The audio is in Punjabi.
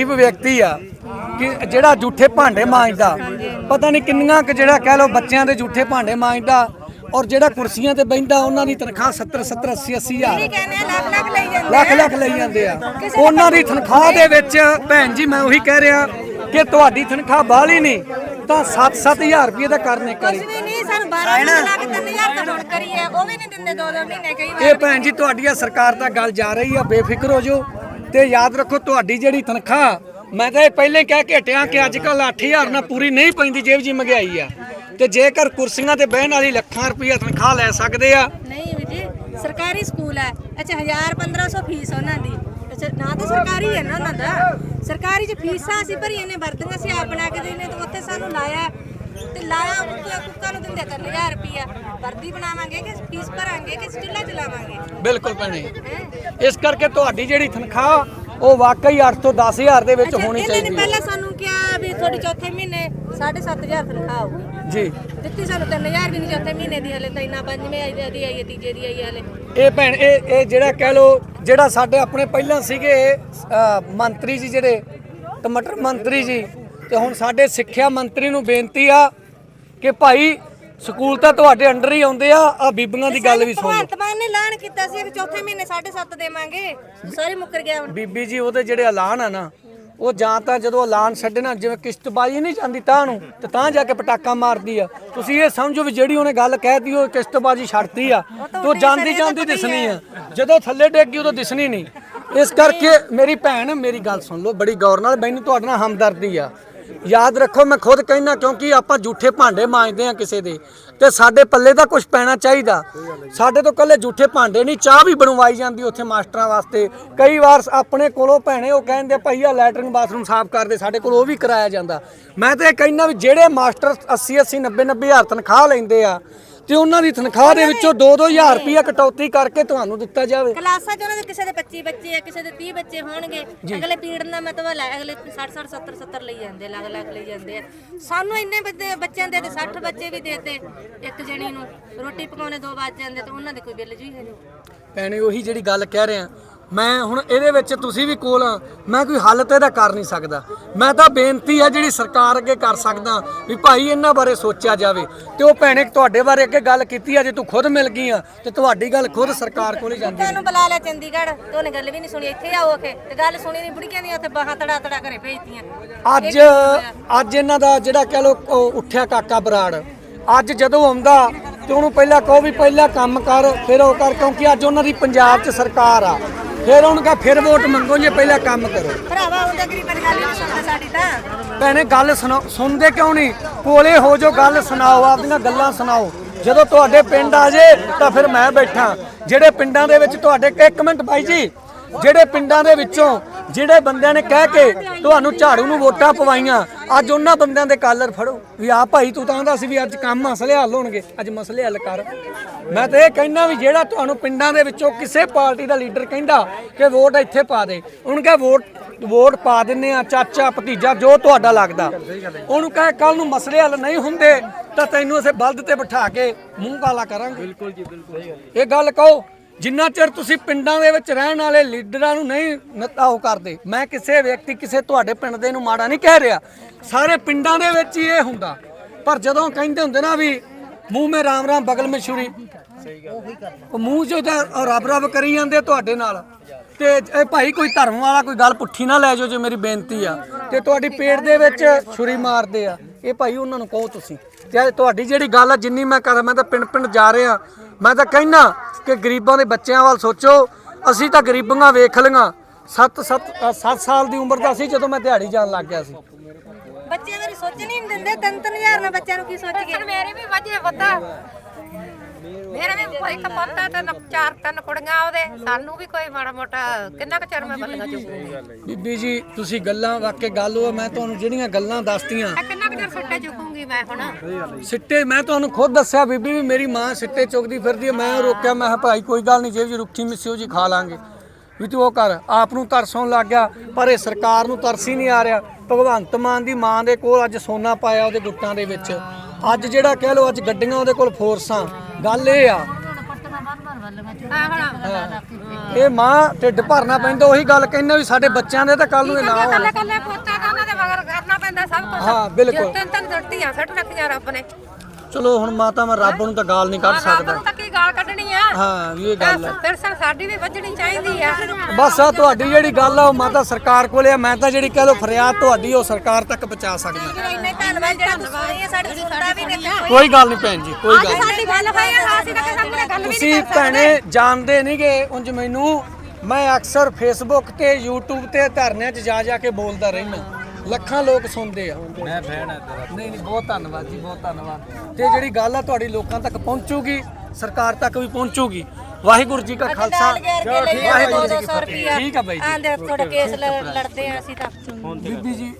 ਗਰੀਬ ਵਿਅਕਤੀ ਆ ਕਿ ਜਿਹੜਾ ਝੂਠੇ ਭਾਂਡੇ ਮਾਂਜਦਾ। ਪਤਾ ਨਹੀਂ ਕਿੰਨੀਆਂ ਕਿ ਜਿਹੜਾ ਕਹਿ ਲੋ ਬੱਚਿਆਂ ਦੇ ਝੂਠੇ ਭਾਂਡੇ ਮਾਂਜਦਾ ਔਰ ਜਿਹੜਾ ਕੁਰਸੀਆਂ ਤੇ ਬੈਠਦਾ ਉਹਨਾਂ ਦੀ ਤਨਖਾਹ 70 70 80 80 ਹਜ਼ਾਰ। ਲੱਖ ਲੱਖ ਲਈ ਜਾਂਦੇ ਲੱਖ ਲੱਖ ਲਈ ਜਾਂਦੇ ਆ। ਉਹਨਾਂ ਦੀ ਤਨਖਾਹ ਦੇ ਵਿੱਚ ਭੈਣ ਜੀ ਮੈਂ ਉਹੀ ਕਹਿ ਰਿਹਾ ਕਿ ਤੁਹਾਡੀ ਤਨਖਾਹ ਬਾਹਲੀ ਨਹੀਂ ਤਾਂ 7-7000 ਰੁਪਏ ਦਾ ਕਰਨੇ ਕਰੀ ਕੁਝ ਵੀ ਨਹੀਂ ਸਾਨੂੰ 12 ਮਹੀਨੇ ਲੱਗ 3000 ਤਾਂ ਹੁਣ ਕਰੀਏ ਉਹ ਵੀ ਨਹੀਂ ਦਿੰਦੇ ਦੋ ਦੋ ਮਹੀਨੇ ਕਈ ਵਾਰ। ਇਹ ਭੈਣ ਜੀ ਤੁਹਾਡੀ ਸਰਕਾਰ ਦਾ ਗੱਲ ਜਾ ਰਹੀ ਆ ਬੇਫਿਕਰ ਹੋ ਜਾਓ। ਤੇ ਯਾਦ ਰੱਖੋ ਤੁਹਾਡੀ ਜਿਹੜੀ ਤਨਖਾਹ, ਮੈਂ ਤਾਂ ਇਹ ਪਹਿਲੇ ਕਹਿ ਕੇ ਹਟਿਆ ਕਿ ਅੱਜ ਕੱਲ 8000 ਨਾਲ ਪੂਰੀ ਨਹੀਂ ਪੈਂਦੀ ਜੇਬ ਜੀ ਮਹਿੰਗਾਈ ਆ। ਤੇ ਜੇਕਰ ਕੁਰਸੀਆਂ ਤੇ ਬਹਿਣ ਵਾਲੀ ਲੱਖਾਂ ਰੁਪਈਆ ਤਨਖਾਹ ਲੈ ਸਕਦੇ ਆ। ਨਹੀਂ ਵੀ ਜੀ, ਸਰਕਾਰੀ ਸਕੂਲ ਹੈ। ਅੱਛਾ 1000 1500 ਫੀਸ ਉਹਨਾਂ ਦੀ। ਅੱਛਾ, ਨਾ ਤਾਂ ਸਰਕਾਰੀ ਹੈ ਨਾ ਉਹਨਾਂ ਦਾ। ਸਰਕਾਰੀ ਚ ਫੀਸਾਂ ਅਸੀਂ ਭਰੀਆਂ ਨੇ, ਵਰਦੀਆਂ ਸੀ ਆਪ ਬਣਾ ਕੇ ਦੇਣੇ ਤੇ ਉੱਥੇ ਸਾਨੂੰ ਲਾਇਆ ਤੇ ਲਾਇਆ ਕੁੱਕਾ ਕੁੱਕਾ ਨੂੰ ਦਿੰਦੇ 3000 ਰੁਪਿਆ ਵਰਦੀ ਬਣਾਵਾਂਗੇ ਕਿ ਫੀਸ ਭਰਾਂਗੇ ਕਿ ਚੁੱਲ੍ਹਾ ਚਲਾਵਾਂਗੇ? ਬਿਲਕੁਲ ਭੈਣੇ? ਇਸ ਕਰਕੇ ਤੁਹਾਡੀ ਜਿਹੜੀ ਤਨਖਾਹ ਉਹ ਵਾਕਈ 8 ਤੋਂ 10000 ਦੇ ਵਿੱਚ ਹੋਣੀ ਚਾਹੀਦੀ ਹੈ। ਪਹਿਲਾਂ ਸਾਨੂੰ ਕਿਹਾ ਵੀ ਤੁਹਾਡੀ ਚੌਥੇ ਮਹੀਨੇ 7500 ਤਨਖਾਹ ਆਊਗੀ। ਜੀ। ਦਿੱਤੀ ਸਾਨੂੰ 3000 ਵੀ ਨਹੀਂ ਚੌਥੇ ਮਹੀਨੇ ਦੀ ਹਲੇ ਤਾਂ ਇੰਨਾ ਪੰਜਵੇਂ ਆਈ ਦੀ ਆਈ ਹੈ ਤੀਜੇ ਦੀ ਆਈ ਹਲੇ। ਇਹ ਭੈਣ ਇਹ ਇਹ ਜਿਹੜਾ ਕਹਿ ਲੋ ਜਿਹੜਾ ਸਾਡੇ ਆਪਣੇ ਪਹਿਲਾਂ ਸੀਗੇ ਮੰਤਰੀ ਜੀ ਜਿਹੜੇ ਟਮਾਟਰ ਮੰਤਰੀ ਜੀ ਤੇ ਹੁਣ ਸਾਡੇ ਸਿੱਖਿਆ ਮੰਤਰੀ ਨੂੰ ਬੇਨਤੀ ਆ ਕਿ ਭਾਈ ਸਕੂਲ ਤਾਂ ਤੁਹਾਡੇ ਅੰਡਰ ਹੀ ਆਉਂਦੇ ਆ ਆ ਬੀਬੀਆਂ ਦੀ ਗੱਲ ਵੀ ਸੁਣ ਲਓ। ਭਗਵੰਤ ਮਾਨ ਨੇ ਐਲਾਨ ਕੀਤਾ ਸੀ ਕਿ ਚੌਥੇ ਮਹੀਨੇ 7.5 ਦੇਵਾਂਗੇ। ਸਾਰੇ ਮੁੱਕਰ ਗਿਆ ਹੁਣ। ਬੀਬੀ ਜੀ ਉਹਦੇ ਜਿਹੜੇ ਐਲਾਨ ਆ ਨਾ ਉਹ ਜਾਂ ਤਾਂ ਜਦੋਂ ਐਲਾਨ ਛੱਡਣਾ ਜਿਵੇਂ ਕਿਸ਼ਤਬਾਜੀ ਨਹੀਂ ਜਾਂਦੀ ਤਾਂ ਨੂੰ ਤੇ ਤਾਂ ਜਾ ਕੇ ਪਟਾਕਾ ਮਾਰਦੀ ਆ। ਤੁਸੀਂ ਇਹ ਸਮਝੋ ਵੀ ਜਿਹੜੀ ਉਹਨੇ ਗੱਲ ਕਹਿਤੀ ਉਹ ਕਿਸ਼ਤਬਾਜੀ ਛੱਡਤੀ ਆ। ਤੇ ਉਹ ਜਾਂਦੀ ਜਾਂਦੀ ਦਿਸਣੀ ਆ। ਜਦੋਂ ਥੱਲੇ ਡਿੱਗ ਗਈ ਉਦੋਂ ਦਿਸਣੀ ਨਹੀਂ। ਇਸ ਕਰਕੇ ਮੇਰੀ ਭੈਣ ਮੇਰੀ ਗੱਲ ਸੁਣ ਲਓ ਬੜੀ ਗੌਰ ਨਾਲ ਮੈਨੂੰ ਤੁਹਾਡੇ ਨਾਲ ਹਮਦਰਦੀ ਆ। ਯਾਦ ਰੱਖੋ, ਮੈਂ ਖੁਦ ਕਹਿਣਾ ਕਿਉਂਕਿ ਆਪਾਂ ਝੂਠੇ ਭਾਂਡੇ ਮਾਂਜਦੇ ਆ ਕਿਸੇ ਦੇ ਤੇ ਸਾਡੇ ਪੱਲੇ ਦਾ ਕੁਝ ਪੈਣਾ ਚਾਹੀਦਾ। ਸਾਡੇ ਤੋਂ ਕੱਲੇ ਝੂਠੇ ਭਾਂਡੇ ਨਹੀਂ, ਚਾਹ ਵੀ ਬਣਵਾਈ ਜਾਂਦੀ ਉੱਥੇ ਮਾਸਟਰਾਂ ਵਾਸਤੇ। ਕਈ ਵਾਰ ਆਪਣੇ ਕੋਲੋਂ ਭੈਣੇ ਉਹ ਕਹਿੰਦੇ ਭਾਈ ਆ ਲੈਟਰਿੰਗ ਬਾਥਰੂਮ ਸਾਫ਼ ਕਰਦੇ ਸਾਡੇ ਕੋਲ ਉਹ ਵੀ ਕਰਾਇਆ ਜਾਂਦਾ। ਮੈਂ ਤਾਂ ਇਹ ਕਹਿਣਾ ਵੀ ਜਿਹੜੇ ਮਾਸਟਰ 80 80 90 90 ਹਜ਼ਾਰ ਤਨਖਾਹ ਲੈਂਦੇ ਆ ਤੇ ਉਹਨਾਂ ਦੀ ਤਨਖਾਹ ਦੇ ਵਿੱਚੋਂ 2 2000 ਰੁਪਇਆ ਕਟੌਤੀ ਕਰਕੇ ਤੁਹਾਨੂੰ ਦਿੱਤਾ ਜਾਵੇ। ਕਲਾਸਾਂ 'ਚ ਉਹਨਾਂ ਦੇ ਕਿਸੇ ਦੇ 25 ਬੱਚੇ ਆ ਕਿਸੇ ਦੇ 30 ਬੱਚੇ ਹੋਣਗੇ। ਅਗਲੇ ਪੀਰੀਅਡ ਦਾ ਮਤਲਬ ਲੈ ਅਗਲੇ 60 60 70 70 ਲਈ ਜਾਂਦੇ ਲੱਗ ਲੱਗ ਲਈ ਜਾਂਦੇ ਆ। ਸਾਨੂੰ ਇੰਨੇ ਬੱਚੇ ਬੱਚਿਆਂ ਦੇ ਤੇ 60 ਬੱਚੇ ਵੀ ਦੇਤੇ ਇੱਕ ਜਣੀ ਨੂੰ। ਰੋਟੀ ਪਕਾਉਣੇ ਦੋ ਵੱਜ ਜਾਂਦੇ ਤੇ ਉਹਨਾਂ ਦੇ ਕੋਈ ਬਿੱਲ ਜੀ ਹੈ ਨਹੀਂ। ਭੈਣੇ ਉਹੀ ਜਿਹੜੀ ਗੱਲ ਕਹਿ ਰਿਹਾ ਮੈਂ ਹੁਣ ਇਹਦੇ ਵਿੱਚ ਤੁਸੀਂ ਵੀ ਕੋਲ ਆ। ਮੈਂ ਕੋਈ ਹੱਲ ਤੇ ਇਹਦਾ ਕਰ ਨਹੀਂ ਸਕਦਾ। ਮੈਂ ਤਾਂ ਬੇਨਤੀ ਆ ਜਿਹੜੀ ਸਰਕਾਰ ਅੱਗੇ ਕਰ ਸਕਦਾ ਵੀ ਭਾਈ ਇਹਨਾਂ ਬਾਰੇ ਸੋਚਿਆ ਜਾਵੇ। ਤੇ ਉਹ ਭੈਣੇ ਤੁਹਾਡੇ ਬਾਰੇ ਅੱਗੇ ਗੱਲ ਕੀਤੀ ਆ ਜੇ ਤੂੰ ਖੁਦ ਮਿਲ ਗਈ ਆ ਤੇ ਤੁਹਾਡੀ ਗੱਲ ਖੁਦ ਸਰਕਾਰ ਕੋਲ ਹੀ ਜਾਂਦੀ ਤੁਹਾਨੂੰ ਬੁਲਾ ਲਿਆ ਚੰਡੀਗੜ੍ਹ ਤੇ ਉਹਨੇ ਗੱਲ ਵੀ ਨਹੀਂ ਸੁਣੀ ਇੱਥੇ ਆਓ ਕੇ ਤੇ ਗੱਲ ਸੁਣੀ ਨਹੀਂ ਬੁੜੀਆਂ ਦੀਆਂ ਉੱਥੇ ਬਾਹਾਂ ਤੜਾ ਤੜਾ ਘਰੇ ਭੇਜਤੀਆਂ। ਅੱਜ ਅੱਜ ਇਹਨਾਂ ਦਾ ਜਿਹੜਾ ਕਹਿ ਲੋ ਉੱਠਿਆ ਕਾਕਾ ਬਰਾੜ। ਅੱਜ ਜਦੋਂ ਆਉਂਦਾ ਤੇ ਉਹਨੂੰ ਪਹਿਲਾਂ ਕਹੋ ਵੀ ਪਹਿਲਾਂ ਕੰਮ ਕਰ ਫਿਰ ਉਹ ਕਰ ਕਿਉਂਕਿ ਅੱਜ ਉਹਨਾਂ ਦੀ ਪੰਜਾਬ 'ਚ ਸਰਕਾਰ ਆ। ਫਿਰ ਉਹਨੂੰ ਕਹ ਫਿਰ ਵੋਟ ਮੰਗੋ ਜੇ ਪਹਿਲਾਂ ਕੰਮ ਕਰੋ। ਭਰਾਵਾ ਉਹਦਾ ਗਰੀਬਾਂ ਦੀ ਗੱਲ ਹੀ ਨਹੀਂ ਸੁਣਦਾ ਸਾਡੀ ਤਾਂ। ਭੈਣੇ ਗੱਲ ਸੁਣਾਓ ਸੁਣਦੇ ਕਿਉਂ ਨਹੀਂ? ਕੋਲੇ ਹੋ ਜੋ ਗੱਲ ਸੁਣਾਓ ਆਪਦੀਆਂ ਗੱਲਾਂ ਸੁਣਾਓ। ਜਦੋਂ ਤੁਹਾਡੇ ਪਿੰਡ ਆ ਜੇ ਤਾਂ ਫਿਰ ਮੈਂ ਬੈਠਾ। ਜਿਹੜੇ ਪਿੰਡਾਂ ਦੇ ਵਿੱਚ ਤੁਹਾਡੇ ਇੱਕ ਮਿੰਟ ਬਾਈ ਜੀ ਜਿਹੜੇ ਪਿੰਡਾਂ ਦੇ ਵਿੱਚੋਂ ਜਿਹੜੇ ਬੰਦਿਆਂ ਨੇ ਕਹਿ ਕੇ ਤੁਹਾਨੂੰ ਝਾੜੂ ਨੂੰ ਵੋਟਾਂ ਪਵਾਈਆਂ ਅੱਜ ਉਹਨਾਂ ਬੰਦਿਆਂ ਦੇ ਕਾਲਰ ਫੜੋ। ਵੀ ਆ ਭਾਈ ਤੂੰ ਤਾਂ ਆਂਦਾ ਸੀ ਵੀ ਅੱਜ ਕੰਮ ਮਸਲੇ ਹੱਲ ਹੋਣਗੇ ਅੱਜ ਮਸਲੇ ਹੱਲ ਕਰ। ਮੈਂ ਤਾਂ ਇਹ ਕਹਿਣਾ ਵੀ ਜਿਹੜਾ ਤੁਹਾਨੂੰ ਪਿੰਡਾਂ ਦੇ ਵਿੱਚੋਂ ਕਿਸੇ ਪਾਰਟੀ ਦਾ ਲੀਡਰ ਕਹਿੰਦਾ ਕਿ ਵੋਟ ਇੱਥੇ ਪਾ ਦੇ ਉਹਨੂੰ ਕਹੇ ਵੋਟ ਵੋਟ ਪਾ ਦਿੰਨੇ ਆ ਚਾਚਾ ਭਤੀਜਾ ਜੋ ਤੁਹਾਡਾ ਲੱਗਦਾ। ਉਹਨੂੰ ਕਹੇ ਕੱਲ ਨੂੰ ਮਸਲੇ ਹੱਲ ਨਹੀਂ ਹੁੰਦੇ ਤਾਂ ਤੈਨੂੰ ਅਸੀਂ ਬਲਦ ਤੇ ਬਿਠਾ ਕੇ ਮੂੰਹ ਕਾਲਾ ਕਰਾਂਗੇ। ਬਿਲਕੁਲ ਜੀ ਬਿਲਕੁਲ। ਇਹ ਗੱਲ ਕਹੋ ਜਿੰਨਾ ਚਿਰ ਤੁਸੀਂ ਪਿੰਡਾਂ ਦੇ ਵਿੱਚ ਰਹਿਣ ਵਾਲੇ ਲੀਡਰਾਂ ਨੂੰ ਨਹੀਂ ਨਤਾ ਉਹ ਕਰਦੇ, ਮੈਂ ਕਿਸੇ ਵਿਅਕਤੀ, ਕਿਸੇ ਤੁਹਾਡੇ ਪਿੰਡ ਦੇ ਨੂੰ ਮਾੜਾ ਨਹੀਂ ਕਹਿ ਰਿਹਾ। ਸਾਰੇ ਪਿੰਡਾਂ ਦੇ ਵਿੱਚ ਹੀ ਇਹ ਹੁੰਦਾ। ਪਰ ਜਦੋਂ ਕਹਿੰਦੇ ਹੁੰਦੇ ਨਾ ਵੀ ਮੂੰਹ ਮੇ ਰਾਮ ਰਾਮ, ਬਗਲ ਮੇ ਛੁਰੀ। ਉਹ ਮੂੰਹ ਜੋ ਰੱਬ ਰੱਬ ਕਰੀ ਜਾਂਦੇ ਤੁਹਾਡੇ ਨਾਲ। ਤੇ ਇਹ ਭਾਈ ਕੋਈ ਧਰਮ ਵਾਲਾ ਕੋਈ ਗੱਲ ਪੁੱਠੀ ਨਾ ਲੈ ਜਾਓ ਜੇ ਮੇਰੀ ਬੇਨਤੀ ਆ। ਤੇ ਤੁਹਾਡੀ ਪੇਟ ਦੇ ਵਿੱਚ ਛੁਰੀ ਮਾਰਦੇ ਆ। ਇਹ ਭਾਈ ਉਹਨਾਂ ਨੂੰ ਕਹੋ ਤੁਸੀਂ। ਤੇ ਤੁਹਾਡੀ ਜਿਹੜੀ ਗੱਲ ਆ, ਜਿੰਨੀ ਮੈਂ ਕਰ ਮੈਂ ਤਾਂ ਪਿੰਡ ਪਿੰਡ ਜਾ ਰਿਹਾ। ਮੈਂ ਤਾਂ ਕਹਿਣਾ ਕਿ ਗਰੀਬਾਂ ਦੇ ਬੱਚਿਆਂ ਵੱਲ ਸੋਚੋ ਅਸੀਂ ਤਾਂ ਗਰੀਬੀਆਂ ਵੇਖ ਲਈਆਂ। 7 7 7 ਸਾਲ ਦੀ ਉਮਰ ਦਾ ਸੀ ਜਦੋਂ ਮੈਂ ਦਿਹਾੜੀ ਜਾਣ ਲੱਗ ਗਿਆ ਸੀ। ਬੱਚਿਆਂ ਬਾਰੇ ਸੋਚਣ ਨਹੀਂ ਦਿੰਦੇ ਤਿੰਨ ਤਿੰਨ ਹਜ਼ਾਰ ਨਾਲ ਬੱਚਿਆਂ ਨੂੰ ਕੀ ਸੋਚ ਕੇ ਮੇਰੀ ਵੀ ਵਜੇ ਪਤਾ ਮੇਰੇ ਵੀ ਕੋਈ ਤਾਂ ਪਤਾ ਤੇ ਨਾ ਚਾਰ ਤਿੰਨ ਕੁੜੀਆਂ ਉਹਦੇ ਸਾਨੂੰ ਵੀ ਕੋਈ ਮਾੜਾ ਮੋਟਾ ਕਿੰਨਾ ਕੁ ਚਿਰ ਮੈਂ ਬੱਲੀਆਂ ਚੁੱਕੂਗੀ ਬੀਬੀ ਜੀ ਤੁਸੀਂ ਗੱਲਾਂ ਵਾਕੇ ਗੱਲ ਉਹ ਮੈਂ ਤੁਹਾਨੂੰ ਜਿਹੜੀਆਂ ਗੱਲਾਂ ਦੱਸਤੀਆਂ। ਮੈਂ ਕਿੰਨਾ ਕੁ ਚਿਰ ਸੁੱਟੇ ਚੁੱਕੂਗੀ ਮੈਂ ਹੁਣ? ਸਿੱਟੇ ਮੈਂ ਤੁਹਾਨੂੰ ਖੁਦ ਦੱਸਿਆ ਬੀਬੀ ਵੀ ਮੇਰੀ ਮਾਂ ਸਿੱਟੇ ਚੁੱਕਦੀ ਫਿਰਦੀ ਹੈ। ਮੈਂ ਰੋਕਿਆ ਮੈਂ ਕਿਹਾ ਭਾਈ ਕੋਈ ਗੱਲ ਨਹੀਂ ਜੇ ਜੀ ਰੁੱਖੀ ਮਿੱਸੀ ਜੀ ਖਾ ਲਾਂਗੇ। ਵੀ ਤੂੰ ਉਹ ਕਰ ਆਪ ਨੂੰ ਤਰਸੋਂ ਲੱਗ ਗਿਆ ਪਰ ਇਹ ਸਰਕਾਰ ਨੂੰ ਤਰਸ ਹੀ ਨਹੀਂ ਆ ਰਿਹਾ। ਭਗਵੰਤ ਮਾਨ ਦੀ ਮਾਂ ਦੇ ਕੋਲ ਅੱਜ ਸੋਨਾ ਪਾਇਆ ਉਹਦੇ ਗੁੱਟਾਂ ਦੇ ਵਿੱਚ। ਅੱਜ ਜਿਹੜਾ ਕਹਿ ਲਓ ਅੱਜ ਗੱਡੀਆਂ ਉਹਦੇ ਕੋਲ ਫੋਰਸਾਂ ਗੱਲ ਇਹ ਆ। ਇਹ ਮਾਂ ਢਿੱਡ ਭਰਨਾ ਪੈਂਦਾ ਉਹੀ ਗੱਲ ਕਹਿੰਦੇ ਵੀ ਸਾਡੇ ਬੱਚਿਆਂ ਦੇ ਤਾਂ ਕੱਲ ਨੂੰ ਇਹ ਨਾ ਕੱਲੇ ਕੱਲੇ ਪੋਤਾ ਤਾਂ ਉਹਨਾਂ ਦੇ ਮਗਰ ਕਰਨਾ ਪੈਂਦਾ ਸਭ ਕੁਝ ਹਾਂ, ਬਿਲਕੁਲ। ਤਿੰਨ ਤਿੰਨ ਧਰਤੀਆਂ ਸੱਟ ਰੱਖੀਆਂ ਰੱਬ ਨੇ। ਚਲੋ ਹੁਣ ਮਾਤਾ ਮੈਂ ਰੱਬ ਨੂੰ ਤਾਂ ਗਾਲ ਨਹੀਂ ਕੱਢ ਸਕਦਾ। ਕੀ ਗਾਲ ਕੱਢਣੀ ਆ। ਹਾਂ ਵੀ ਇਹ ਗੱਲ ਹੈ ਫਿਰ ਸਾ- ਸਾਡੀ ਵੀ ਵੱਜਣੀ ਚਾਹੀਦੀ ਆ। ਬਸ ਆ ਤੁਹਾਡੀ ਜਿਹੜੀ ਗੱਲ ਆ ਉਹ ਮਾਤਾ ਸਰਕਾਰ ਕੋਲੇ ਆ। ਮੈਂ ਤਾਂ ਜਿਹੜੀ ਕਹਿ ਲੋ ਫਰਿਆਦ ਤੁਹਾਡੀ ਉਹ ਸਰਕਾਰ ਤੱਕ ਪਹੁੰਚਾ ਸਕਦਾ ਇੰਨੇ ਧੰਨਵਾਦ ਜਿਹੜਾ ਤੁਸੀਂ ਸੁਣੀ ਹੈ ਸਾਡੀ ਸੁਣਦਾ ਵੀ ਨਹੀਂ ਕੋਈ। ਗੱਲ ਨਹੀਂ ਭੈਣ ਜੀ ਕੋਈ ਗੱਲ ਸਾਡੀ ਗੱਲ ਹੋਈ ਆ ਅਸੀਂ ਤਾਂ ਕਿਸੇ ਸਾਹਮਣੇ ਗੱਲ ਵੀ ਨਹੀਂ ਤੁਸੀਂ ਭੈਣੇ ਜਾਣਦੇ ਨਹੀਂਗੇ ਉਂਝ ਮੈਨੂੰ ਮੈਂ ਅਕਸਰ ਫੇਸਬੁੱਕ ਤੇ YouTube ਤੇ ਧਰਨਿਆਂ 'ਚ ਜਾ ਜਾ ਕੇ ਬੋਲਦਾ ਰਹਿਣਾ ਲੱਖਾਂ ਲੋਕ ਸੁਣਦੇ ਆ। ਮੈਂ ਫੈਨ ਆ ਤੇਰਾ। ਨਹੀਂ ਨਹੀਂ ਬਹੁਤ ਧੰਨਵਾਦ ਜੀ ਬਹੁਤ ਧੰਨਵਾਦ। ਤੇ ਜਿਹੜੀ ਗੱਲ ਆ ਤੁਹਾਡੀ ਲੋਕਾਂ ਤੱਕ ਪਹੁੰਚੂਗੀ। ਸਰਕਾਰ ਤੱਕ ਵੀ ਪਹੁੰਚੂਗੀ। ਵਾਹਿਗੁਰੂ ਜੀ ਕਾ ਖਾਲਸਾ। ਵਾਹਿਗੁਰੂ ਜੀ ਕੀ ਫਤਿਹ। ਠੀਕ ਆ ਬਾਈ ਜੀ ਆਂਦੇ ਥੋੜੇ ਕੇਸ ਲੜਦੇ ਆ ਅਸੀਂ ਤਾਂ। ਬੀਬੀ ਜੀ